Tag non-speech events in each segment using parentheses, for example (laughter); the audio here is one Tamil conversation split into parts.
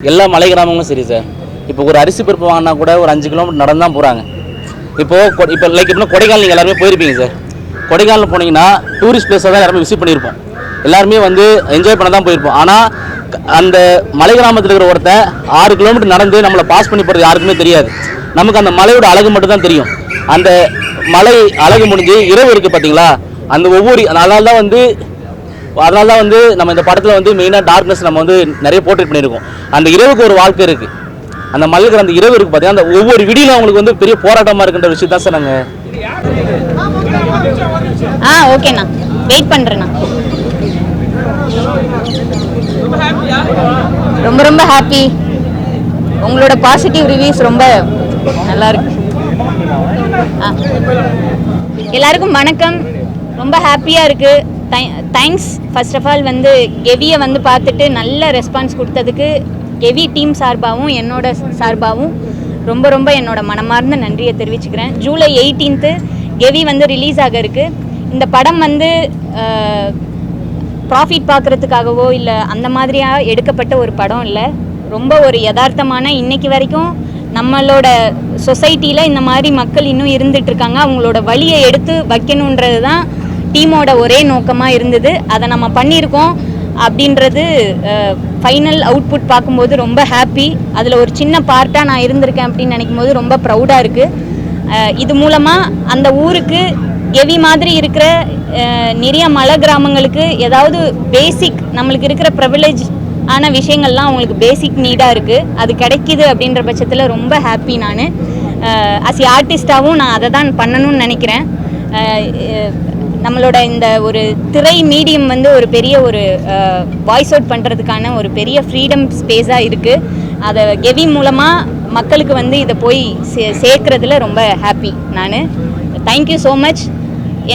எல்லா மலை கிராமங்களும் சரி சார் இப்போ ஒரு அரிசி பருப்பு வாங்கினா கூட ஒரு அஞ்சு கிலோமீட்டர் நடந்து தான் போகிறாங்க இப்போது இப்போ லைக் இப்போ கொடைக்கானல் நீங்கள் எல்லாருமே போயிருப்பீங்க சார் கொடைக்கானல் போனீங்கன்னா டூரிஸ்ட் பிளேஸாக தான் எல்லாருமே விசிட் பண்ணியிருப்போம். எல்லாருமே வந்து என்ஜாய் பண்ண தான் போயிருப்போம். ஆனால் அந்த மலை கிராமத்தில் இருக்கிற ஒருத்தன் ஆறு கிலோமீட்டர் நடந்து நம்மளை பாஸ் பண்ணி போகிறது யாருக்குமே தெரியாது. நமக்கு அந்த மலையோட அழகு மட்டும் தான் தெரியும். அந்த மலை அழகு முடிஞ்சு இரவு இருக்குது பார்த்தீங்களா அந்த ஒவ்வொரு அதனால தான் வந்து அதனால தான் வந்து நம்ம இந்த படத்தில் வந்து மெயினாக டார்க்னஸ் நம்ம வந்து நிறைய போர்ட்ரேட் பண்ணியிருக்கோம். அந்த இரவுக்கு ஒரு வாழ்க்கை இருக்குது அந்த மலைக்கிற அந்த இரவு இருக்குது பார்த்தீங்கன்னா அந்த ஒவ்வொரு விடியிலும் அவங்களுக்கு வந்து பெரிய போராட்டமாக இருக்கின்ற விஷயம் தான் சார் நாங்கள் ஆ ஓகேண்ணா வெயிட் பண்ணுறேண்ணா ரொம்ப ரொம்ப ஹாப்பி உங்களோட பாசிட்டிவ் ரிவ்யூஸ் ரொம்ப நல்லா இருக்கு. ஆ. எல்லாருக்கும் வணக்கம். ரொம்ப ஹாப்பியாக இருக்குது தேங்க்ஸ் ஃபர்ஸ்ட் ஆஃப் ஆல் வந்து கெவியை வந்து பார்த்துட்டு நல்ல ரெஸ்பான்ஸ் கொடுத்ததுக்கு கெவி டீம் சார்பாகவும் என்னோட சார்பாகவும் ரொம்ப ரொம்ப என்னோட மனமார்ந்த நன்றியை தெரிவிச்சுக்கிறேன். ஜூலை எயிட்டீன்த்து கெவி வந்து ரிலீஸ் ஆக இருக்கு. இந்த படம் வந்து ப்ராஃபிட் பார்க்குறதுக்காகவோ இல்லை அந்த மாதிரியாக எடுக்கப்பட்ட ஒரு படம் இல்லை. ரொம்ப ஒரு யதார்த்தமான இன்னைக்கு வரைக்கும் நம்மளோட சொசைட்டியில் இந்த மாதிரி மக்கள் இன்னும் இருந்துட்டு இருக்காங்க. அவங்களோட வழியை எடுத்து வைக்கணுன்றது தான் டீமோட ஒரே நோக்கமாக இருந்தது. அதை நம்ம பண்ணியிருக்கோம் அப்படின்றது ஃபைனல் அவுட்புட் பார்க்கும்போது ரொம்ப ஹாப்பி அதில் ஒரு சின்ன பார்ட்டாக நான் இருந்திருக்கேன் அப்படின்னு நினைக்கும் போது ரொம்ப ப்ரௌடாக இருக்குது இது மூலமாக அந்த ஊருக்கு எவி மாதிரி இருக்கிற நிறைய மலை கிராமங்களுக்கு ஏதாவது பேசிக் நம்மளுக்கு இருக்கிற ப்ரிவிலேஜ் ஆன விஷயங்கள்லாம் அவங்களுக்கு பேசிக் நீடாக இருக்குது அது கிடைக்கிது அப்படின்ற பட்சத்தில் ரொம்ப ஹாப்பி நான். அஸ் ஆர்டிஸ்டாகவும் நான் அதை தான் பண்ணணும்னு நினைக்கிறேன். நம்மளோட இந்த ஒரு திரை மீடியம் வந்து ஒரு பெரிய ஒரு வாய்ஸ் அவுட் பண்ணுறதுக்கான ஒரு பெரிய ஃப்ரீடம் ஸ்பேஸாக இருக்குது அதை கெவி மூலமாக மக்களுக்கு வந்து இதை போய் சே சேர்க்குறதுல ரொம்ப ஹாப்பி நான். தேங்க்யூ ஸோ மச்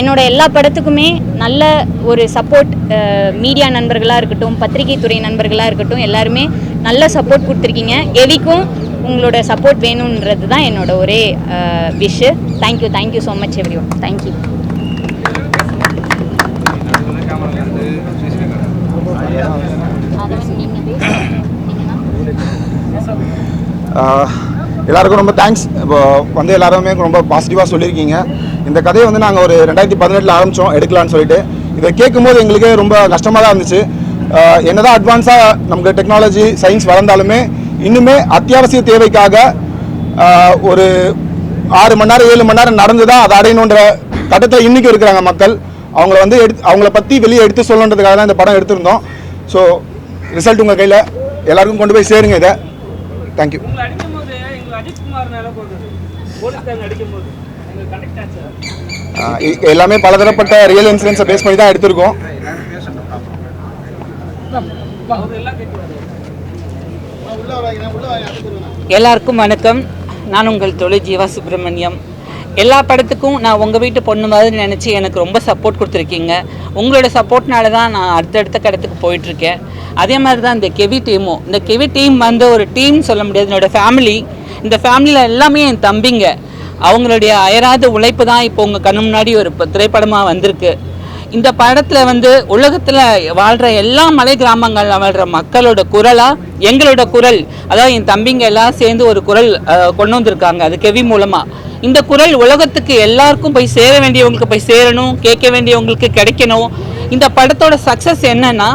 என்னோட எல்லா படத்துக்குமே நல்ல ஒரு சப்போர்ட் மீடியா நண்பர்களாக இருக்கட்டும் பத்திரிகை துறை நண்பர்களாக இருக்கட்டும் எல்லாருமே நல்ல சப்போர்ட் கொடுத்துருக்கீங்க. கெவிக்கும் உங்களோட சப்போர்ட் வேணுன்றது தான் என்னோட ஒரே wish thank you thank you so much everyone thank you எல்லாருக்கும் ரொம்ப தேங்க்ஸ் இப்போ வந்து எல்லாருமே ரொம்ப பாசிட்டிவாக சொல்லியிருக்கீங்க. இந்த கதையை வந்து நாங்கள் ஒரு ரெண்டாயிரத்தி பதினெட்டில் ஆரம்பித்தோம் எடுக்கலாம்னு சொல்லிட்டு. இதை கேட்கும்போது எங்களுக்கே ரொம்ப கஷ்டமாக தான் இருந்துச்சு. என்னதான் அட்வான்ஸாக நமக்கு டெக்னாலஜி சயின்ஸ் வளர்ந்தாலுமே இன்னுமே அத்தியாவசிய தேவைக்காக ஒரு ஆறு மணி நேரம் ஏழு மணி நேரம் நடந்து தான் அதை அடையணுன்ற கட்டத்தில் இன்றைக்கும் இருக்கிறாங்க மக்கள். அவங்கள வந்து எடுத்து அவங்கள பற்றி வெளியே எடுத்து சொல்லணுன்றதுக்காக தான் இந்த படம் எடுத்திருந்தோம். ஸோ ரிசல்ட் உங்கள் கையில். எல்லாருக்கும் கொண்டு போய் சேருங்க இதை. தேங்க்யூ எல்லாமே பலதரப்பட்ட ரியல் இன்சிடென்ட்ஸை பேஸ் பண்ணி தான் எடுத்திருக்கோம். எல்லாருக்கும் வணக்கம். நான் உங்கள் தொழில் ஜீவா சுப்பிரமணியம். எல்லா படத்துக்கும் நான் உங்கள் வீட்டு பொண்ணு மாதிரி நினச்சி எனக்கு ரொம்ப சப்போர்ட் கொடுத்துருக்கீங்க. உங்களோட சப்போர்ட்னால தான் நான் அடுத்தடுத்த கடத்துக்கு போயிட்டுருக்கேன். அதே மாதிரி தான் இந்த கெவி டீமும். இந்த கெவி டீம் வந்து ஒரு டீம் சொல்ல முடியாது. என்னோட ஃபேமிலி இந்த ஃபேமிலியில் எல்லாமே என் தம்பிங்க. அவங்களுடைய அயராத உழைப்பு தான் இப்போ உங்கள் கண்ணு முன்னாடி ஒரு திரைப்படமாக வந்திருக்கு. இந்த படத்தில் வந்து உலகத்தில் வாழ்கிற எல்லா மலை கிராமங்களில் வாழ்கிற மக்களோட குரலாக எங்களோட குரல். அதாவது என் தம்பிங்க எல்லாம் சேர்ந்து ஒரு குரல் கொண்டு வந்திருக்காங்க. அது கெவி மூலமாக இந்த குரல் உலகத்துக்கு எல்லாருக்கும் போய் சேர வேண்டியவங்களுக்கு போய் சேரணும் கேட்க வேண்டியவங்களுக்கு கிடைக்கணும். இந்த படத்தோட சக்ஸஸ் என்னன்னா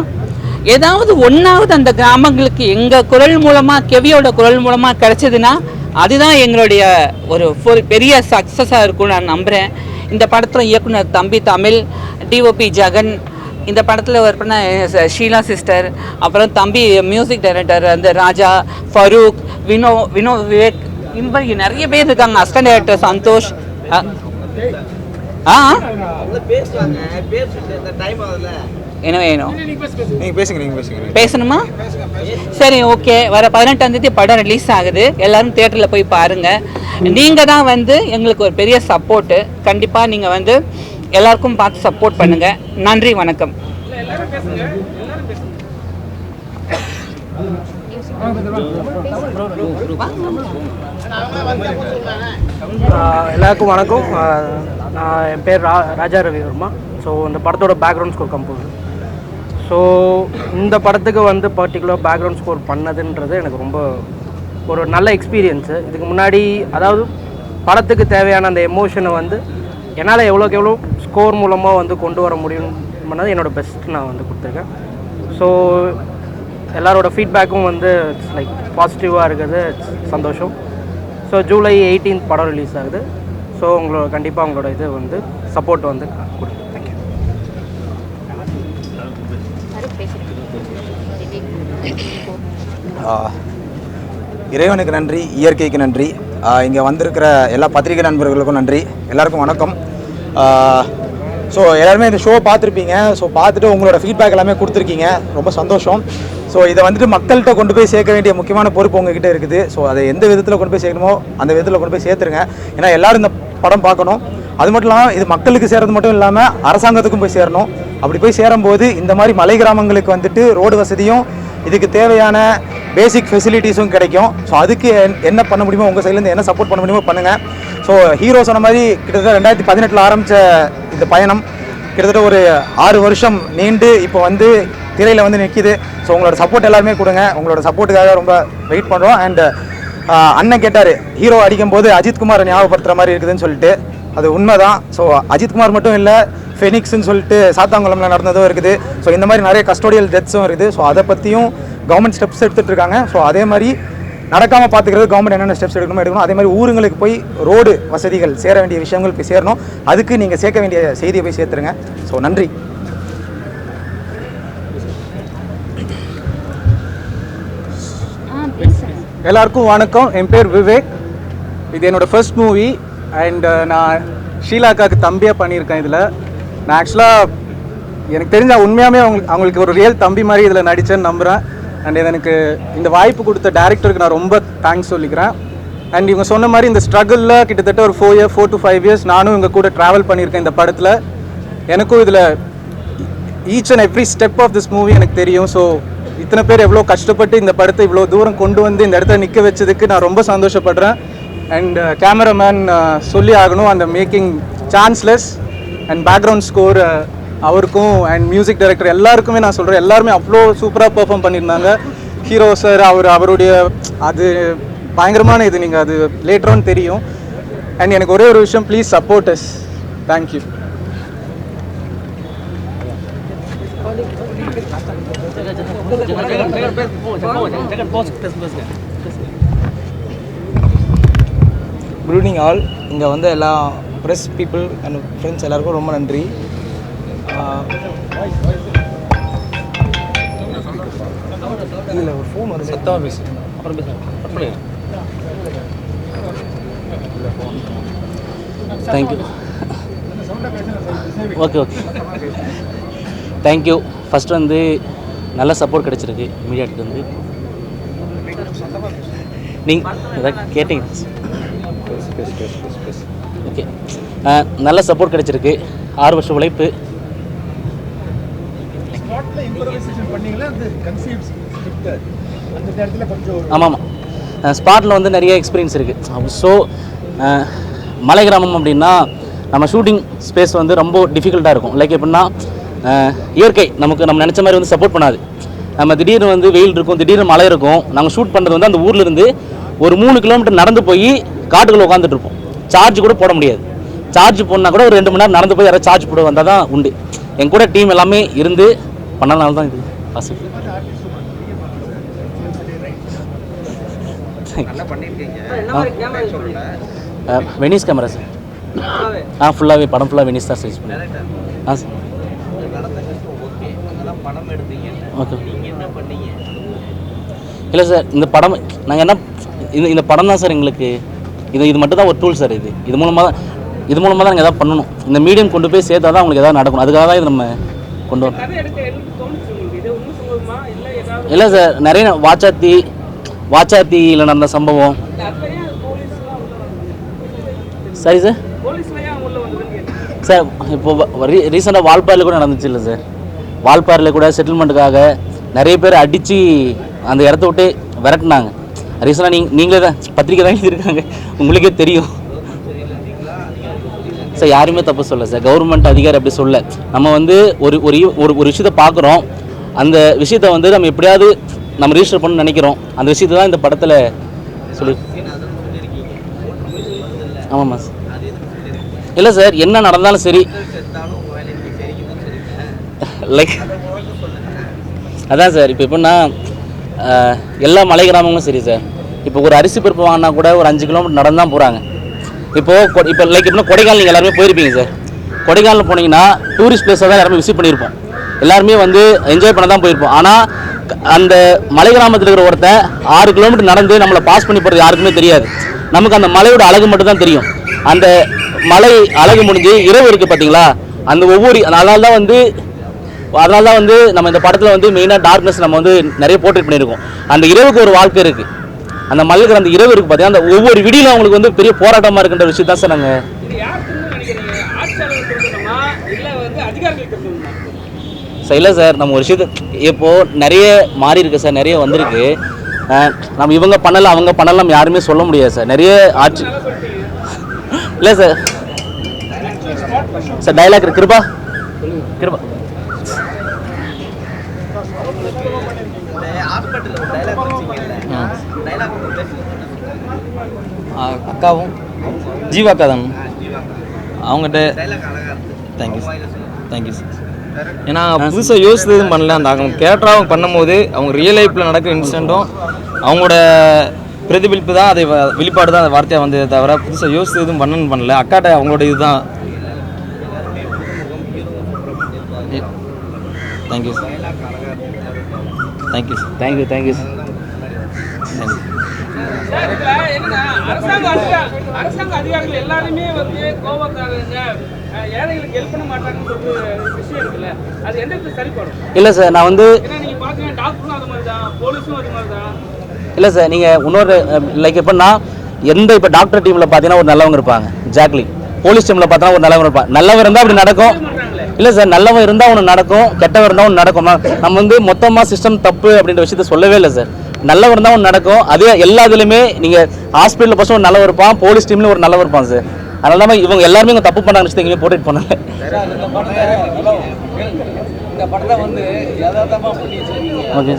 ஏதாவது ஒன்றாவது அந்த கிராமங்களுக்கு எங்கள் குரல் மூலமாக கெவியோட குரல் மூலமாக கிடைச்சதுன்னா அதுதான் எங்களுடைய ஒரு ஒரு பெரிய சக்ஸஸாக இருக்கும்னு நான் நம்புகிறேன் இந்த படத்தில் இயக்குனர் தம்பி தமிழ் டிஓபி ஜெகன் இந்த படத்தில் ஒர்க் பண்ண ஷீலா சிஸ்டர் அப்புறம் தம்பி மியூசிக் டைரக்டர் அந்த ராஜா ஃபரூக் வினோ வினோ விவேக் இந்த மாதிரி நிறைய பேர் இருக்காங்க. அஸ்டன் டைரக்டர் சந்தோஷ் ஆ என்ன வேணும் நீங்கள் பேசுங்க நீங்கள் பேசுங்க பேசணுமா? சரி ஓகே வர பதினெட்டாம் தேதி படம் ரிலீஸ் ஆகுது. எல்லாரும் தியேட்டரில் போய் பாருங்க. நீங்க தான் வந்து எங்களுக்கு ஒரு பெரிய சப்போர்ட்டு கண்டிப்பா நீங்க வந்து எல்லாருக்கும் பார்த்து சப்போர்ட் பண்ணுங்க. நன்றி வணக்கம். எல்லாருக்கும் வணக்கம். நான் என் பேர் ரா ராஜா ரவிவர்மா ஸோ இந்த படத்தோட பேக்ரவுண்ட் ஸ்கோர் கம்போசர் ஸோ இந்த படத்துக்கு வந்து பர்டிகுலர் பேக்ரவுண்ட் ஸ்கோர் பண்ணதுன்றது எனக்கு ரொம்ப ஒரு நல்ல எக்ஸ்பீரியன்ஸு இதுக்கு முன்னாடி அதாவது படத்துக்கு தேவையான அந்த எமோஷனை வந்து என்னால் எவ்வளோக்கு எவ்வளோ ஸ்கோர் மூலமாக வந்து கொண்டு வர முடியும் பண்ணது என்னோடய பெஸ்ட் நான் வந்து கொடுத்துருக்கேன். ஸோ எல்லாரோட ஃபீட்பேக்கும் வந்து லைக் பாசிட்டிவாக இருக்கிறது சந்தோஷம். ஸோ ஜூலை 18th படம் ரிலீஸ் ஆகுது. ஸோ உங்களோட கண்டிப்பாக உங்களோட இது வந்து சப்போர்ட் வந்து கொடுங்க தேங்க்யூ இறைவனுக்கு நன்றி இயற்கைக்கு நன்றி. இங்கே வந்திருக்கிற எல்லா பத்திரிகை நண்பர்களுக்கும் நன்றி. எல்லாருக்கும் வணக்கம். ஸோ எல்லாருமே இந்த ஷோ பார்த்துருப்பீங்க. ஸோ பார்த்துட்டு உங்களோட ஃபீட்பேக் எல்லாமே கொடுத்துருக்கீங்க. ரொம்ப சந்தோஷம். ஸோ இதை வந்துட்டு மக்கள்கிட்ட கொண்டு போய் சேர்க்க வேண்டிய முக்கியமான பொறுப்பு உங்ககிட்ட இருக்குது. ஸோ அதை எந்த விதத்தில் கொண்டு போய் சேர்க்கணுமோ அந்த விதத்தில் கொண்டு போய் சேர்த்துருங்க. ஏன்னா எல்லோரும் இந்த படம் பார்க்கணும். அது மட்டும் இல்லாமல் இது மக்களுக்கு சேர்றது மட்டும் இல்லாமல் அரசாங்கத்துக்கும் போய் சேரணும். அப்படி போய் சேரும்போது இந்த மாதிரி மலை கிராமங்களுக்கு வந்துட்டு ரோடு வசதியும் இதுக்கு தேவையான பேசிக் ஃபெசிலிட்டிஸும் கிடைக்கும். ஸோ அதுக்கு என்ன பண்ண முடியுமோ உங்கள் சைட்லேருந்து என்ன சப்போர்ட் பண்ண முடியுமோ பண்ணுங்கள் ஸோ ஹீரோ சொன்ன மாதிரி கிட்டத்தட்ட ரெண்டாயிரத்தி பதினெட்டில் ஆரம்பித்த இந்த பயணம் கிட்டத்தட்ட ஒரு ஆறு வருஷம் நீண்டு இப்போ வந்து திரையில் வந்து நிற்கிது ஸோ உங்களோட சப்போர்ட் எல்லாருமே கொடுங்க. உங்களோட சப்போர்ட்டுக்காக ரொம்ப வெயிட் பண்ணுறோம் அண்ட் அண்ணன் கேட்டார் ஹீரோ அடிக்கும்போது அஜித்குமாரை ஞாபகப்படுத்துகிற மாதிரி இருக்குதுன்னு சொல்லிட்டு. அது உண்மைதான். ஸோ அஜித்குமார் மட்டும் இல்லை ஃபெனிக்ஸ்னு சொல்லிட்டு சாத்தாங்குளம்ல நடந்ததும் இருக்குது. ஸோ இந்த மாதிரி நிறைய கஸ்டோடியல் டெத்ஸும் இருக்குது. ஸோ அதை பற்றியும் கவர்மெண்ட் ஸ்டெப்ஸ் எடுத்துகிட்டு இருக்காங்க. ஸோ அதே மாதிரி நடக்காமல் பார்த்துக்கிறது கவர்மெண்ட் என்னென்ன ஸ்டெப்ஸ் எடுக்கணுமோ எடுக்கணும். அதே மாதிரி ஊருங்களுக்கு போய் ரோடு வசதிகள் சேர வேண்டிய விஷயங்கள் போய் சேரணும். அதுக்கு நீங்கள் சேர்க்க வேண்டிய செய்தியை போய் சேர்த்துருங்க. ஸோ நன்றி. எல்லாருக்கும் வணக்கம். என் பேர் விவேக். இது என்னோட ஃபர்ஸ்ட் மூவி அண்ட் uh, நான் ஷீலாக்காக்கு தம்பியாக பண்ணியிருக்கேன் இதில். நான் ஆக்சுவலாக எனக்கு தெரிஞ்ச உண்மையாகவே அவங்க அவங்களுக்கு ஒரு ரியல் தம்பி மாதிரி இதில் நடித்தேன்னு நம்புகிறேன் அண்ட் எனக்கு இந்த வாய்ப்பு கொடுத்த டேரக்டருக்கு நான் ரொம்ப தேங்க்ஸ் சொல்லிக்கிறேன். அண்ட் இவங்க சொன்ன மாதிரி இந்த ஸ்ட்ரகிளில் கிட்டத்தட்ட ஒரு four year four to five years நானும் இவங்க கூட ட்ராவல் பண்ணியிருக்கேன் இந்த படத்தில். எனக்கும் இதில் each and every step of this movie எனக்கு தெரியும். ஸோ இத்தனை பேர் எவ்வளோ கஷ்டப்பட்டு இந்த படத்தை இவ்வளோ தூரம் கொண்டு வந்து இந்த இடத்துல நிற்க வச்சதுக்கு நான் ரொம்ப சந்தோஷப்படுறேன். அண்ட் கேமராமேன் uh, uh, சொல்லி ஆகணும். அந்த making chanceless and background score அவருக்கும் அண்ட் மியூசிக் டைரக்டர் எல்லாருக்குமே நான் சொல்கிறேன் எல்லாருமே அவ்வளோ சூப்பராக பெர்ஃபார்ம் பண்ணியிருந்தாங்க. ஹீரோ சார் அவர் அவருடைய அது பயங்கரமான இது. நீங்கள் அது லேட்டரான் தெரியும். அண்ட் எனக்கு ஒரே ஒரு விஷயம் please support us thank you good evening all இங்கே வந்த எல்லா ப்ரெஸ் பீப்புள் அண்ட் ஃப்ரெண்ட்ஸ் எல்லாருக்கும் ரொம்ப நன்றி. இதில் ஒரு ஃபோன் வருது. சத்தமாக பேசு அப்புறம் பேசுகிறேன் thank you okay okay thank you first வந்து நல்ல சப்போர்ட் கிடச்சிருக்கு மீடியாட்டு வந்து நீங்கள் ஓகே. நல்ல சப்போர்ட் கிடச்சிருக்கு. ஆறு வருஷம் உழைப்பு. ஆமாம் ஆமாம். ஸ்பாட்டில் வந்து நிறைய எக்ஸ்பீரியன்ஸ் இருக்குது ஸோ மலை கிராமம் அப்படின்னா நம்ம ஷூட்டிங் ஸ்பேஸ் வந்து ரொம்ப டிஃபிகல்ட்டாக இருக்கும். லைக் எப்படின்னா இயற்கை. நமக்கு நம்ம நினச்ச மாதிரி வந்து சப்போர்ட் பண்ணாது. நம்ம திடீர்னு வந்து வெயில் இருக்கும் திடீர்னு மழை இருக்கும். நாங்கள் ஷூட் பண்ணுறது வந்து அந்த ஊர்ல இருந்து ஒரு மூணு கிலோமீட்டர் நடந்து போய் காட்டுக்குள்ளே உட்காந்துட்டு இருப்போம். சார்ஜ் கூட போட முடியாது. சார்ஜ் போடனா கூட ஒரு ரெண்டு மணி நேரம் நடந்து போய் யாராவது சார்ஜ் போட வந்தால் தான் உண்டு. என் கூட டீம் எல்லாமே இருந்து பண்ணனால தான் இது பாசிபிள் வெனிஸ் கேமரா சார் ஆ ஃபுல்லாகவே படம் ஃபுல்லாக வெனிஸ் தான் சைஸ் பண்ணி ஆ சார் ஓகே இல்லை சார் இந்த படம் நாங்கள் என்ன இந்த இந்த படம் தான் சார் எங்களுக்கு. இது இது மட்டும் தான் ஒரு டூல் சார் இது. இது மூலமாக தான் இது மூலமாக தான் நாங்கள் எதாவது பண்ணணும். இந்த மீடியம் கொண்டு போய் சேர்த்தா தான் அவங்களுக்கு எதாவது நடக்கணும். அதுக்காக தான் இது நம்ம கொண்டு வரணும் இல்லை ஏதாவது? சார் நிறைய வாச்சாத்தி வாச்சாத்தியில் நடந்த சம்பவம். சரி சார் சார் இப்போ ரீசெண்டாக வால்பாறையில் கூட நடந்துச்சு இல்லை சார். வால்பாறையில் கூட செட்டில்மெண்ட்டுக்காக நிறைய பேர் அடித்து அந்த இடத்த விட்டு விரட்டுனாங்க. ரீசெண்டாக நீங்க நீங்களே தான் பத்திரிக்கை தான் எழுதியிருக்காங்க. உங்களுக்கே தெரியும். சார் யாருமே தப்பு சொல்ல சார் கவர்மெண்ட் அதிகாரி அப்படி சொல்ல நம்ம வந்து ஒரு ஒரு ஒரு ஒரு விஷயத்தை பார்க்குறோம். அந்த விஷயத்தை வந்து நம்ம எப்படியாவது நம்ம ரிஜிஸ்டர் பண்ணணும்னு நினைக்கிறோம். அந்த விஷயத்தை தான் இந்த படத்தில் சொல்லி ஆமாம்மா சார் இல்லை சார் என்ன நடந்தாலும் சரி. லைக் அதான் சார் இப்போ எப்படின்னா எல்லா மலை கிராமங்களும் சரி சார். இப்போ ஒரு அரிசி பருப்பு வாங்கினா கூட ஒரு அஞ்சு கிலோமீட்டர் நடந்து தான் போகிறாங்க இப்போது இப்போ லைக் எப்படின்னா கொடைக்கானல் நீங்கள் எல்லாருமே போயிருப்பீங்க சார். கொடைக்கானல் போனீங்கன்னா டூரிஸ்ட் ப்ளேஸாக தான் எல்லாருமே விசிட் பண்ணியிருப்போம். எல்லாருமே வந்து என்ஜாய் பண்ண தான் போயிருப்போம். ஆனால் அந்த மலை கிராமத்தில் இருக்கிற ஒருத்தன் ஆறு கிலோமீட்டர் நடந்து நம்மளை பாஸ் பண்ணி போகிறது யாருக்குமே தெரியாது. நமக்கு அந்த மலையோட அழகு மட்டும்தான் தெரியும். அந்த மலை அழகு முடிஞ்சு இரவு இருக்குது பார்த்தீங்களா அந்த ஒவ்வொரு அதனால தான் வந்து அதனால தான் வந்து நம்ம இந்த படத்தில் வந்து மெயினாக டார்க்னஸ் நம்ம வந்து நிறைய போர்ட்ரேட் பண்ணியிருக்கோம். அந்த இரவுக்கு ஒரு வாழ்க்கை இருக்குது அந்த மலைக்கு அந்த இரவு இருக்குது பார்த்தீங்கன்னா அந்த ஒவ்வொரு விடியிலும் அவங்களுக்கு வந்து பெரிய போராட்டமாக இருக்குன்ற விஷயம் தான் சார் நாங்கள் சார் இல்லை சார் நம்ம? ஒரு விஷயத்தை இப்போது நிறைய மாறி இருக்கு சார் நிறைய வந்திருக்கு. நம்ம இவங்க பண்ணலாம் அவங்க பண்ணலாம் நம்ம யாருமே சொல்ல முடியாது சார் நிறைய ஆட்சி இல்லை sir sir dialogue Kripa. Kripa. அக்காவும் ஜீவா அக்கா. தான் அவங்ககிட்ட தேங்க்யூ தேங்க்யூ சார் ஏன்னா புதுசாக யோசித்து எதுவும் பண்ணல. அந்த அவங்க கேரக்டராக பண்ணும்போது அவங்க ரியல் லைஃப்பில் நடக்கிற இன்சிடெண்ட்டும் அவங்களோட பிரதிபலிப்பு தான் அதை வ- வெளிப்பாடு தான் அந்த வார்த்தையாக வந்ததே தவிர புதுசாக யோசித்து எதுவும் பண்ணணும்னு பண்ணல. அக்காட்ட அவங்களோட இதுதான். Thank you sir thank you sir thank you thank you sir thank you sir, அரசாங்க அதிகா- அரசாங்க அதிகாரிகள் எல்லாருமே வந்து கோபக்காரங்க. ஏழைகளுக்கு ஹெல்ப் பண்ண மாட்டாங்கன்னு ஒரு விஷயம் இருக்குல்ல. அது எந்த விதத்துல சரிப்படும்? இல்லை சார் நான் வந்து ஏன்னா நீங்க பாத்தீங்கன்னா டாக்டரும் அது மாதிரி தான் போலீஸும் அது மாதிரி தான் இல்லை சார் நீங்கள் இன்னொரு லைக் எப்படின்னா எந்த இப்போ டாக்டர் டீமில் பார்த்தீங்கன்னா ஒரு நல்லவங்க இருப்பாங்க. ஜாக்லின் போலீஸ் டீமில் பார்த்தா ஒரு நல்லவங்க இருப்பாங்க நல்லவன் இருந்தால் அப்படி நடக்கும். இல்லை சார் நல்லவன் இருந்தால் ஒன்று நடக்கும் கெட்டவன் இருந்தால் ஒன்று நடக்கும்? நம்ம வந்து மொத்தமாக சிஸ்டம் தப்பு அப்படின்ற விஷயத்த சொல்லவே இல்லை சார் நல்லவன் இருந்தால் ஒன்று நடக்கும். அதே எல்லா இதுலையுமே நீங்கள் ஹாஸ்பிட்டலில் ஃபஸ்ட்டு ஒரு நல்லவன் இருப்பான் போலீஸ் டீம்லேயும் ஒரு நல்லவன் இருப்பான் சார் அதனால தான் இவங்க எல்லாருமே இவங்க தப்பு பண்ணாங்க எங்கேயுமே போர்ட்ரேட் பண்ணல. ஓகே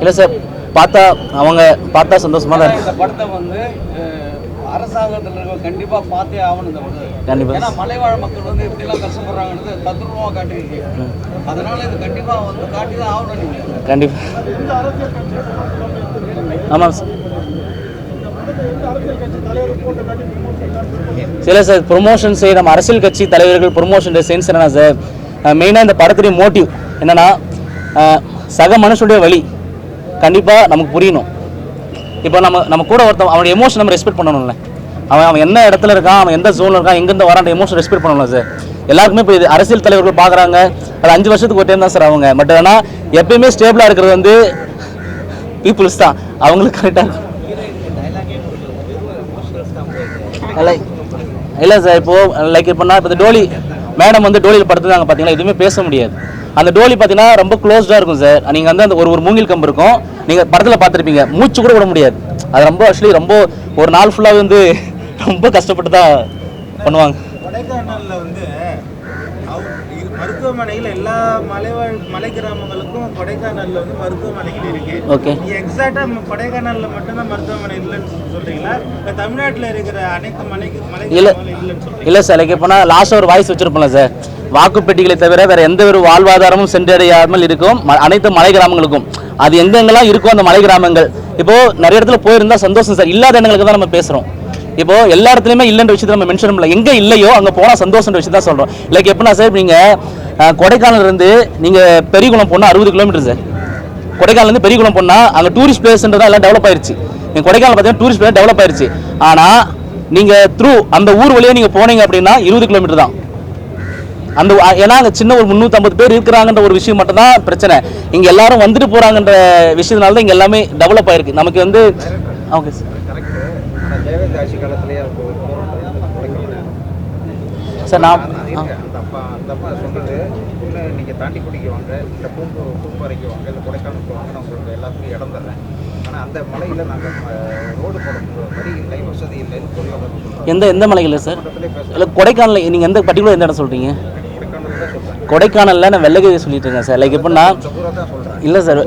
இல்லை சார் பார்த்தா அவங்க பார்த்தா சந்தோஷமாக தான் இருக்கு. படத்தை வந்து அஹ், அரசாங்கத்தில் இருக்க கண்டிப்பாக பார்த்தே ஆகணும் இந்த படத்தை கண்டிப்பா. ஏன்னா மலைவாழ் மக்கள் வந்து எப்படிலாம் கஷ்டப்படுறாங்கன்றது தத்ரூபமாக காட்டியிருக்கீங்க அதனால இது கண்டிப்பாக வந்து காட்டி தான் ஆகணும் நீங்கள் கண்டிப்பாக ஆமாம் சார். சில சார் ப்ரொமோஷன்ஸ் நம்ம அரசியல் கட்சி தலைவர்கள் ப்ரொமோஷன் சென்ஸ் என்னன்னா சார் மெயினாக இந்த படத்துடைய மோட்டிவ் என்னன்னா சக மனுஷனுடைய வழி. கண்டிப்பாக நமக்கு புரியணும். இப்போ நம்ம நம்ம கூட ஒருத்தன் அவனுடைய எமோஷன் நம்ம ரெஸ்பெக்ட் பண்ணணும்ல. அவன் அவன் என்ன இடத்துல இருக்கான் அவன் எந்த ஜோனில் இருக்கான் எங்கேருந்து வரான் எமோஷன் ரெஸ்பெக்ட் பண்ணணும் சார் எல்லாருக்குமே இப்போ இது அரசியல் தலைவர்கள் பார்க்குறாங்க. அது அஞ்சு வருஷத்துக்கு ஒரு டைம் தான் சார் அவங்க. பட் ஆனால் எப்பயுமே ஸ்டேபிளாக இருக்கிறது வந்து பீப்புள்ஸ் தான். அவங்களுக்கு கரெக்டாக லைக் இல்லை சார் இப்போது லைக் இப்போனா இப்போ டோலி மேடம் வந்து டோலியில் படுத்துருந்தாங்க பார்த்தீங்கன்னா எதுவுமே பேச முடியாது. அந்த டோலி பார்த்தீங்கன்னா ரொம்ப க்ளோஸ்டாக இருக்கும் சார் நீங்கள் வந்து அந்த ஒரு ஒரு மூங்கில் கம்பு இருக்கும். நீங்கள் படத்தில் பார்த்துருப்பீங்க. மூச்சு கூட விட முடியாது. அது ரொம்ப ஆக்சுவலி ரொம்ப ஒரு நாள் ஃபுல்லாக வந்து (laughs) ரொம்ப கஷ்டப்பட்டு தான் பண்ணுவாங்க. கொடைக்கானல்ல வந்து மருத்துவமனைகள் எல்லா மலைவாழ் மலை கிராமங்களுக்கும் கொடைக்கானல்ல வந்து மருத்துவமனைகள் இருக்கு. Okay. நீங்க எக்ஸாக்டா கொடைக்கானல்ல மட்டும்தான் மருத்துவமனை இல்லைன்னு சொல்றீங்களா? தமிழ்நாட்டுல இருக்கிற அனைத்து மலை மலை இல்லை இல்லை சார் லைக் இப்போனா லாஸ்ட்டாக ஒரு வாய்ஸ் வச்சிருப்போம்ல சார் வாக்குப்பெட்டிகளை தவிர வேற எந்த ஒரு வாழ்வாதாரமும் சென்றடையாமல் இருக்கும். ம- அனைத்து மலை கிராமங்களுக்கும். அது எங்கெங்கெல்லாம் இருக்கோ அந்த மலை கிராமங்கள். இப்போ நிறைய இடத்துல போயிருந்தா சந்தோஷம் சார். இல்லாத இடங்களுக்கு தான் நம்ம பேசுறோம். இப்போ எல்லா இடத்துலையுமே இல்லைன்ற விஷயத்தை நம்ம மென்ஷன் பண்ணல. எங்க இல்லையோ அங்க போனா சந்தோஷன்ற விஷயத்தை தான் சொல்றோம். லைக் எப்படின்னா சார் நீங்க அஹ், கொடைக்கானல்ல இருந்து நீங்க பெரியகுளம் போனா அறுபது கிலோமீட்டர் சார். கொடைக்கானல்ல இருந்து பெரியகுளம் போனா அங்க டூரிஸ்ட் பிளேஸ்ன்றதா எல்லாம் டெவலப் ஆயிருச்சு. நீங்க கொடைக்கானல் பார்த்தீங்கன்னா டூரிஸ்ட் பிளேஸ் டெவலப் ஆயிருச்சு. ஆனா நீங்க த்ரூ அந்த ஊர் வழியே நீங்க போனீங்க அப்படின்னா இருபது கிலோமீட்டர் தான். அந்த ஏன்னா அங்கே சின்ன ஒரு முந்நூற்றம்பது பேர் இருக்கிறாங்கன்ற ஒரு விஷயம் மட்டும்தான் பிரச்சனை. இங்கே எல்லாரும் வந்துட்டு போகிறாங்கன்ற விஷயத்தினால தான் இங்கே எல்லாமே டெவலப் ஆயிருக்கு. நமக்கு வந்து ஓகே சார் சார் நான் தாண்டி வாங்க இல்லை பூம்பு பூம்பறைக்கு வாங்க இல்லை கொடைக்கானலுக்கு வாங்க நான் உங்களுக்கு எல்லாத்துக்கும் இடம் தர்றேன் ஆனால் அந்த மலையில் நாங்கள் ரோடு இல்லை வசதி இல்லைன்னு எந்த எந்த மலையில் சார் இல்லை கொடைக்கானல் நீங்கள் எந்த பர்டிகுலர் எந்த இடம் சொல்கிறீங்க கொடைக்கானலில் நான் வெள்ளகிரி சொல்லிட்டு இருக்கேன் சார். லைக் எப்படின்னா இல்லை சார்.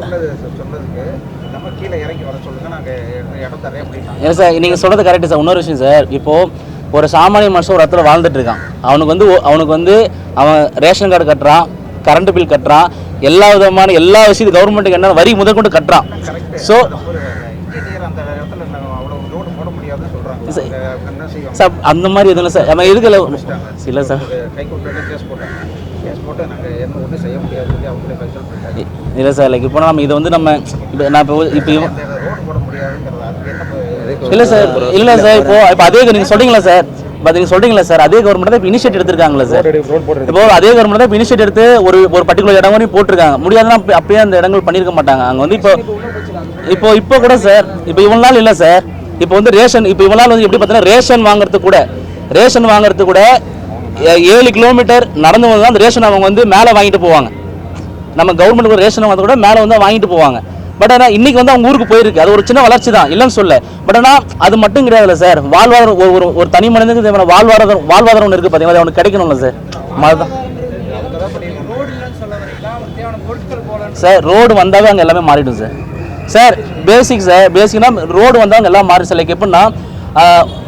இல்லை சார் நீங்கள் சொல்கிறது கரெக்டு சார் இன்னொரு விஷயம் சார். இப்போது ஒரு சாமானிய மனுஷன் ஒரு இடத்துல வாழ்ந்துட்டு இருக்கான். அவனுக்கு வந்து அவனுக்கு வந்து அவன் ரேஷன் கார்டு கட்டுறான் கரண்ட் பில் கட்டுறான் எல்லா விதமான எல்லா விஷயத்தையும் கவர்மெண்ட்டுக்கு என்ன வரி முதற்கொண்டு கட்டுறான். ஸோ சார் அந்த மாதிரி எதுவும் இல்லை சார் நம்ம எதுக்கு இல்லை சார் என்ன ஒன்றும் செய்ய முடியாது சொல்லி அவங்களே கன்சல்ட் பண்ணிட்டாங்க இல்லை சார் லைக் இப்போ நம்ம இதை வந்து நம்ம இப்போ நான் இப்போ இப்போ ரோடு போட முடியாதுங்கிறது இல்லை சார் இல்லை சார் இப்போ இப்போ அதே நீங்கள் சொல்றீங்களா சார்? இப்போ நீங்கள் சொல்றீங்களா சார்? அதே கவர்மெண்ட் தான் இப்போ இனிஷியேட் எடுத்திருக்காங்களா சார்? இப்போ அதே கவர்மெண்ட் தான் இப்போ இனிஷியேட் எடுத்து ஒரு ஒரு பர்டிகுலர் இடம் வரையும் போட்டிருக்காங்க. முடியாதுன்னா அப்ப- அப்பயே அந்த இடங்கள் பண்ணியிருக்க மாட்டாங்க. அங்கே வந்து இப்போ இப்போ இப்போ கூட சார் இப்போ இவ்வளோ நாள் இல்லை சார். இப்போ வந்து ரேஷன் இப்போ இவ்வளோ நாள் வந்து எப்படி பார்த்தீங்கன்னா ரேஷன் வாங்குறதுக்கு கூட ரேஷன் வாங்குறதுக்கு கூட ஏழு கிலோமீட்டர் நடந்து வந்து தான் அந்த ரேஷன் அவங்க வந்து மேலே வாங்கிட்டு போவாங்க. நம்ம கவர்மெண்ட் ஒரு ரேஷன் வந்து கூட மேலே வந்து வாங்கிட்டு போவாங்க. பட் ஆனால் இன்றைக்கி வந்து அவங்க ஊருக்கு போயிருக்கு. அது ஒரு சின்ன வளர்ச்சி தான். இல்லைன்னு சொல்ல பட் ஆனால் அது மட்டும் கிடையாதுல்ல சார் வாழ்வாதாரம் ஒரு ஒரு ஒரு தனி மனிதனுக்கு தேவையான வாழ்வாதாரம் வாழ்வாதாரம் ஒன்று இருக்குது பார்த்தீங்களா அது அவனுக்கு கிடைக்கணும்ல சார் அதுதான் ரோடு சார் ரோடு வந்தாவே அங்கே எல்லாமே மாறிடும் சார் சார் பேசிக் சார் பேசிக்னா ரோடு வந்தாங்க எல்லாம் மாறி சார் லைக் எப்படின்னா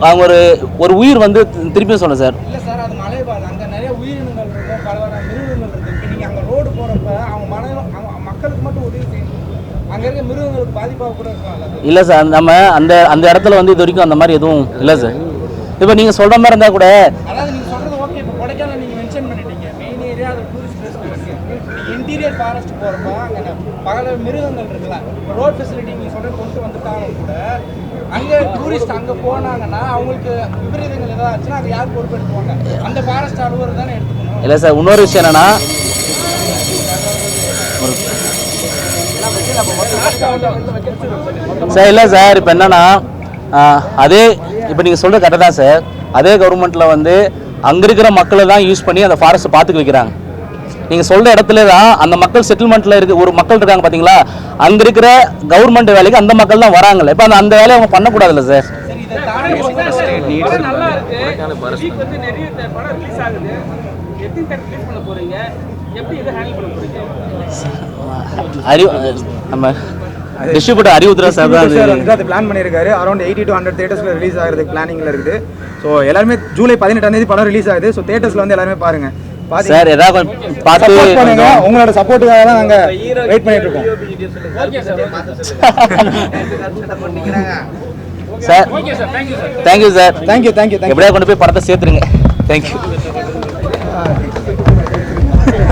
அவங்க ஒரு ஒரு உயிர் வந்து திருப்பியும் சொல்ல சார் இல்லை சார் அது மலைபாடு அங்கே நிறைய உயிரினங்கள் இருக்கும் பல வகை மிருகங்கள் இருக்கு இப்போ நீங்கள் அங்கே ரோடு போகிறப்ப அவங்க மலை அவங்க மக்களுக்கு மட்டும் உதவி செய்யணும் அங்கே இருக்க மிருகங்களுக்கு பாதிப்பாக கூட இருக்கலாம் இல்லை சார் நம்ம அந்த அந்த இடத்துல வந்து இது வரைக்கும் அந்த மாதிரி எதுவும் இல்லை சார். இப்போ நீங்கள் சொல்கிற மாதிரி இருந்தால் கூட அதாவது நீங்கள் சொல்கிறது ஓகே இப்போ கொடைக்கானல் நீங்கள் மென்ஷன் பண்ணிட்டீங்க. மெயின் ஏரியா அது டூரிஸ்ட் பிளேஸ் இருக்கு. நீங்கள் இன்டீரியர் ஃபாரஸ்ட் போகிறப்ப அங்கே பல மிருகங்கள் இருக்குல்ல. ரோட் ஃபெசிலிட்டி நீங்கள் சொல்கிற கொண்டு வந்துட்டாலும் கூட அங்கே டூரிஸ்ட் அங்கே போனாங்கன்னா அவங்களுக்கு விபரீதங்கள் ஏதாவது ஆச்சுன்னா அது யார் பொறுப்பெடுத்துவாங்க அந்த ஃபாரஸ்ட் அலுவலர் தானே எடுத்துக்கணும். இல்லை சார் இன்னொரு விஷயம் என்னன்னா சார் இல்லை சார் இப்போ என்னன்னா அதே இப்போ நீங்கள் சொல்கிறது கரெக்டாக தான் சார். அதே கவர்மெண்ட்டில் வந்து அங்கே இருக்கிற மக்களை தான் யூஸ் பண்ணி அந்த ஃபாரஸ்ட்டை பார்த்துக்க வைக்கிறாங்க. நீங்கள் சொல்கிற இடத்துல தான் அந்த மக்கள் செட்டில்மெண்ட்டில் இருக்க ஒரு மக்கள் இருக்காங்க பார்த்தீங்களா அங்கே இருக்கிற கவர்மெண்ட் வேலைக்கு அந்த மக்கள் தான் வராங்கல்ல. இப்போ அந்த அந்த வேலையை அவங்க பண்ணக்கூடாதுல்ல சார்? படம் நிறைய அறிவு நம்ம டிஸ்ட்ரிபியூட்டர் அறிவுத்துறை சார் தான் சார் வந்து அது பிளான் பண்ணியிருக்காரு அரௌண்ட் எயிட்டி டு ஹண்ட்ரட் தேட்டர்ஸில் ரிலீஸ் ஆகிறதுக்கு பிளானிங்கில் இருக்குது. ஸோ எல்லாருமே ஜூலை பதினெட்டாம் தேதி படம் ரிலீஸ் ஆகுது. ஸோ தேட்டர்ஸில் வந்து எல்லாருமே பாருங்க. பார்த்து சார் ஏதாவது பார்த்து பண்ணுங்க. உங்களோட சப்போர்ட்டுக்காக தான் நாங்கள் வெயிட் பண்ணிட்டு இருக்கோம். (laughs) Sir thank you sir thank you thank you எப்படியா கொண்டு போய் படத்தை சேர்த்துருங்க. தேங்க்யூ